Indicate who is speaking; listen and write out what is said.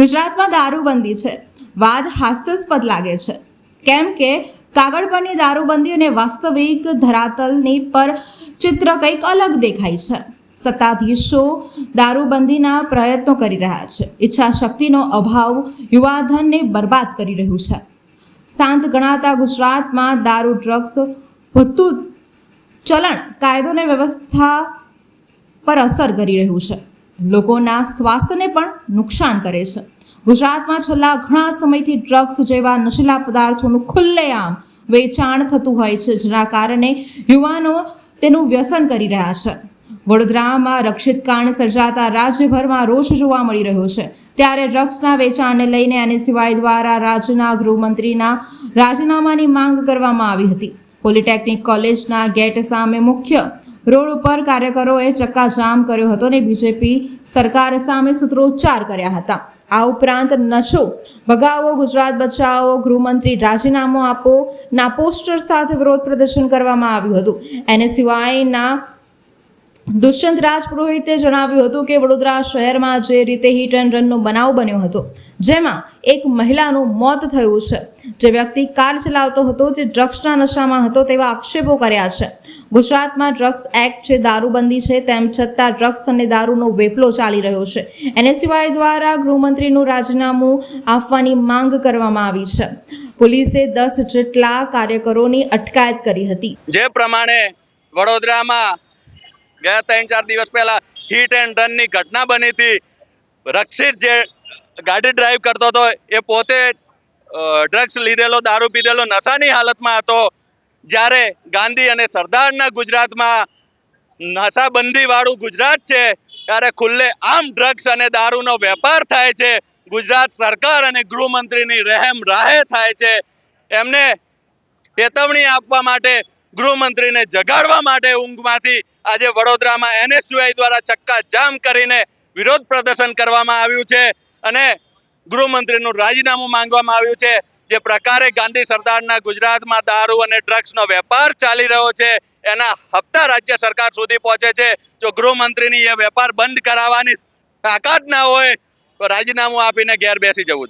Speaker 1: ગુજરાતમાં દારૂબંધી છે. વાદ હાસ્યાસ્પદ લાગે છે. કેમ કે કાગળ પરની દારૂબંધી અને વાસ્તવિક ધરાતલની પર ચિત્ર કંઈક અલગ દેખાય છે. સત્તાધીશો દારૂબંધીના પ્રયત્નો કરી રહ્યા છે. ઈચ્છા શક્તિનો અભાવ યુવાધનને બરબાદ કરી રહ્યું છે. શાંત ગણાતા ગુજરાતમાં દારૂ, ડ્રગ્સ વધતું ચલણ કાયદોને વ્યવસ્થા પર અસર કરી રહ્યું છે. લોકોના સ્વાસ્થ્યને પણ નુકસાન કરે છે. ગુજરાતમાં છેલ્લા ઘણા સમયથી ડ્રગ્સ જેવા નશીલા પદાર્થોનું ખુલ્લેઆમ વેચાણ થતું હોય છે, જેના કારણે યુવાનો તેનું વ્યસન કરી રહ્યા છે. વડોદરામાં રક્ષિત કાંડ સર્જાતા રાજ્યભરમાં રોષ જોવા મળી રહ્યો છે. ત્યારે ડ્રગ્સના વેચાણને લઈને અને સિવાય દ્વારા રાજ્યના ગૃહમંત્રીના રાજીનામાની માંગ કરવામાં આવી હતી. પોલિટેકનિક કોલેજના ગેટ સામે મુખ્ય રોડ ઉપર કાર્યકરોએ ચક્કાજામ કર્યો હતો અને બીજેપી સરકાર સામે સૂત્રોચ્ચાર કર્યા હતા. આ ઉપરાંત નશો, ભગાવો, ગુજરાત બચાવો, ગૃહમંત્રી રાજીનામું આપો, ના પોસ્ટર સાથે વિરોધ પ્રદર્શન કરવામાં આવ્યું હતું. એને સિવાયના દુષ્યંત રાજપુરોહિતે જણાવ્યું હતું કે વડોદરા શહેરમાં જે રીતે હિટ એન્ડ રનનો બનાવ બન્યો હતો, જેમાં એક મહિલાનું મોત થયું છે. જે વ્યક્તિ કાર ચલાવતો હતો, જે ડ્રગ્સના નશામાં હતો તેવા આક્ષેપો કર્યા છે. ગુજરાતમાં ડ્રગ્સ એક્ટ છે દારૂબંધી છે, તેમ છતાં ડ્રગ્સ અને દારૂનો વેપલો ચાલી રહ્યો છે. એને સિવાય દ્વારા ગૃહમંત્રીનું રાજીનામું આપવાની માંગ કરવામાં આવી છે. પોલીસે દસ જેટલા કાર્યકરોની અટકાયત કરી હતી.
Speaker 2: જે પ્રમાણે વડોદરામાં ગયા ત્રણ ચાર દિવસ પહેલા હિટ એન્ડ રનની ઘટના બની હતી. રક્ષિત જે ગાડી ડ્રાઈવ કરતો હતો, એ પોતે ડ્રગ્સ લીધેલો, દારૂ પીધેલો, નશાની હાલતમાં હતો. જ્યારે ગાંધી અને સરદારના ગુજરાતમાં નશાબંધી વાળું ગુજરાત છે, ત્યારે ખુલ્લે આમ ડ્રગ્સ અને દારૂનો વેપાર થાય છે, ગુજરાત સરકાર અને ગૃહમંત્રીની રહેમ રાહે થાય છે. એમને ચેતવણી આપવા માટે ગૃહમંત્રીને જગાડવા માટે ઊંઘમાંથી આજે વડોદરામાં એનએસયુઆઈ દ્વારા ચક્કા જામ કરીને વિરોધ પ્રદર્શન કરવામાં આવ્યું છે અને ગૃહમંત્રીનું રાજીનામું માંગવામાં આવ્યું છે. જે પ્રકારે ગાંધી સરદારના ગુજરાતમાં દારૂ અને ડ્રગ્સનો વેપાર ચાલી રહ્યો છે, એના હપ્તા રાજ્ય સરકાર સુધી પહોંચે છે. જો ગૃહમંત્રીની એ વેપાર બંધ કરાવવાની તાકાત ના હોય, તો રાજીનામું આપીને ઘેર બેસી જવું